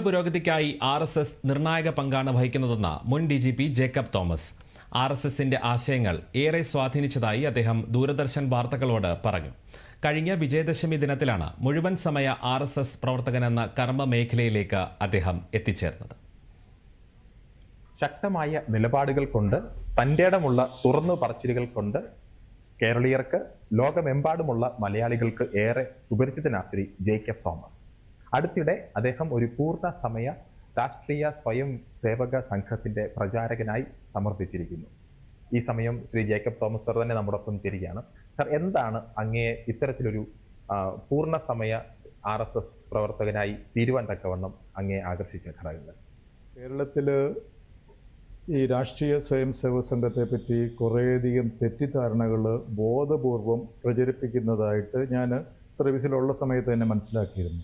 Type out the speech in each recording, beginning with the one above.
പുരോഗതിക്കായി R S S നിർണായക പങ്കാണ് വഹിക്കുന്നതെന്ന് മുൻ D G P Jacob Thomas. R S എസിന്റെ ആശയങ്ങൾ ഏറെ സ്വാധീനിച്ചതായി അദ്ദേഹം ദൂരദർശൻ വാർത്തകളോട് പറഞ്ഞു. കഴിഞ്ഞ വിജയദശമി ദിനത്തിലാണ് മുഴുവൻ സമയ ആർ എസ് എസ് പ്രവർത്തകനെന്ന കർമ്മ മേഖലയിലേക്ക് അദ്ദേഹം എത്തിച്ചേർന്നത്. ശക്തമായ നിലപാടുകൾ കൊണ്ട് തന്റെടമുള്ള തുറന്നു പറച്ചിലുകൾ കൊണ്ട് കേരളീയർക്ക് ലോകമെമ്പാടുമുള്ള മലയാളികൾക്ക് ഏറെ സുപരിചിതനാണ് ശ്രീ ജേക്കബ് തോമസ്. അടുത്തിടെ അദ്ദേഹം ഒരു പൂർണ സമയ രാഷ്ട്രീയ സ്വയം സേവക സംഘത്തിന്റെ പ്രചാരകനായി സമർപ്പിച്ചിരിക്കുന്നു. ഈ സമയം ശ്രീ ജേക്കബ് തോമസ് സർ തന്നെ നമ്മോടൊപ്പം തിരികെയാണ് സർ എന്താണ് അങ്ങേ ഇത്തരത്തിലൊരു പൂർണ സമയ ആർ എസ് എസ് പ്രവർത്തകനായി തീരുവാൻ തക്കവണ്ണം അങ്ങയെ ആകർഷിച്ച ഘടകങ്ങൾ? കേരളത്തിൽ ഈ രാഷ്ട്രീയ സ്വയം സേവക സംഘത്തെ പറ്റി കുറേയധികം തെറ്റിദ്ധാരണകൾ ബോധപൂർവം പ്രചരിപ്പിക്കുന്നതായിട്ട് ഞാൻ സർവീസിലുള്ള സമയത്ത് തന്നെ മനസ്സിലാക്കിയിരുന്നു.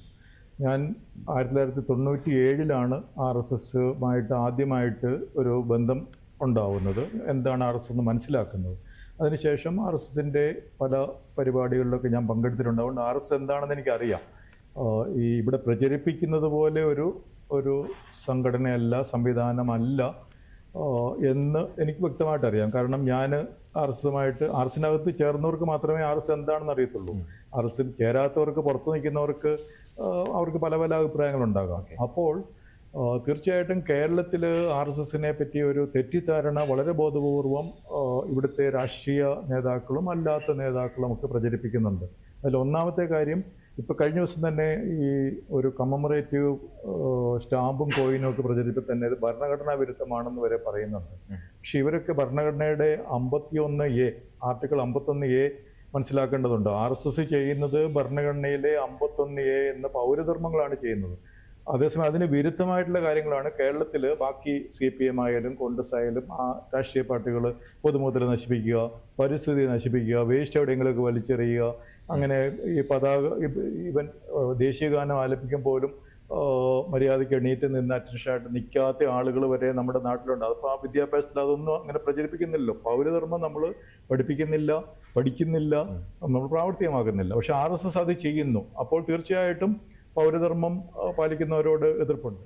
ഞാൻ ആയിരത്തി തൊള്ളായിരത്തി തൊണ്ണൂറ്റി ഏഴിലാണ് ആർ എസ് എസുമായിട്ട് ആദ്യമായിട്ട് ഒരു ബന്ധം ഉണ്ടാവുന്നത്. എന്താണ് ആർ എസ് എന്ന് മനസ്സിലാക്കുന്നത്? അതിനുശേഷം ആർ എസ് എസിന്റെ പല പരിപാടികളിലൊക്കെ ഞാൻ പങ്കെടുത്തിട്ടുണ്ട്. അതുകൊണ്ട് ആർ എസ് എന്താണെന്ന് എനിക്കറിയാം. ഈ ഇവിടെ പ്രചരിപ്പിക്കുന്നത് പോലെ ഒരു ഒരു സംഘടനയല്ല സംവിധാനമല്ല. എന്ന് എനിക്ക് വ്യക്തമായിട്ട് അറിയാം കാരണം ഞാൻ ആർ എസുമായിട്ട് ആർ എസിനകത്ത് ചേർന്നവർക്ക് മാത്രമേ ആർ എസ് എന്താണെന്ന് അറിയത്തുള്ളൂ. ആർ എസിൽ ചേരാത്തവർക്ക് പുറത്ത് നിൽക്കുന്നവർക്ക് അവർക്ക് പല പല അഭിപ്രായങ്ങളുണ്ടാകാം അപ്പോൾ തീർച്ചയായിട്ടും കേരളത്തിൽ ആർ എസ് എസിനെ പറ്റി ഒരു തെറ്റിദ്ധാരണ വളരെ ബോധപൂർവം ഇവിടുത്തെ രാഷ്ട്രീയ നേതാക്കളും അല്ലാത്ത നേതാക്കളും ഒക്കെ പ്രചരിപ്പിക്കുന്നുണ്ട്. അതിൽ ഒന്നാമത്തെ കാര്യം ഇപ്പൊ കഴിഞ്ഞ ദിവസം തന്നെ ഈ ഒരു കമ്മമറേറ്റീവ് സ്റ്റാമ്പും കോയിനും ഒക്കെ പ്രചരിപ്പിൽ തന്നെ ഇത് ഭരണഘടനാ വിരുദ്ധമാണെന്ന് വരെ പറയുന്നുണ്ട്. പക്ഷെ ഇവരൊക്കെ ഭരണഘടനയുടെ അമ്പത്തിയൊന്ന് എ ആർട്ടിക്കിൾ അമ്പത്തൊന്ന് എ മനസ്സിലാക്കേണ്ടതുണ്ട്. ആർ എസ് എസ് ചെയ്യുന്നത് ഭരണഘടനയിലെ അമ്പത്തൊന്ന് എ എന്ന പൗരധർമ്മങ്ങളാണ് ചെയ്യുന്നത്. അതേസമയം അതിന് വിരുദ്ധമായിട്ടുള്ള കാര്യങ്ങളാണ്. കേരളത്തിൽ ബാക്കി സി പി എം ആയാലും കോൺഗ്രസ് ആയാലും ആ രാഷ്ട്രീയ പാർട്ടികൾ പൊതുമുതൽ നശിപ്പിക്കുക പരിസ്ഥിതി നശിപ്പിക്കുക വേസ്റ്റ് എവിടെയെങ്കിലുമൊക്കെ വലിച്ചെറിയുക അങ്ങനെ ഈ പതാക ഇവൻ ദേശീയ ഗാനം ആലപിക്കും മര്യാദയ്ക്ക് എണീറ്റ് നിന്ന് അറ്റൻഷനായിട്ട് നിൽക്കാത്ത ആളുകൾ വരെ നമ്മുടെ നാട്ടിലുണ്ട്. അപ്പോൾ ആ വിദ്യാഭ്യാസത്തിൽ അതൊന്നും അങ്ങനെ പ്രചരിപ്പിക്കുന്നില്ലല്ലോ. പൗരധർമ്മം നമ്മൾ പഠിപ്പിക്കുന്നില്ല പഠിക്കുന്നില്ല നമ്മൾ പ്രാവർത്തികമാക്കുന്നില്ല. പക്ഷെ ആർ എസ് എസ് അത് ചെയ്യുന്നു. അപ്പോൾ തീർച്ചയായിട്ടും പൗരധർമ്മം പാലിക്കുന്നവരോട് എതിർപ്പുണ്ട്.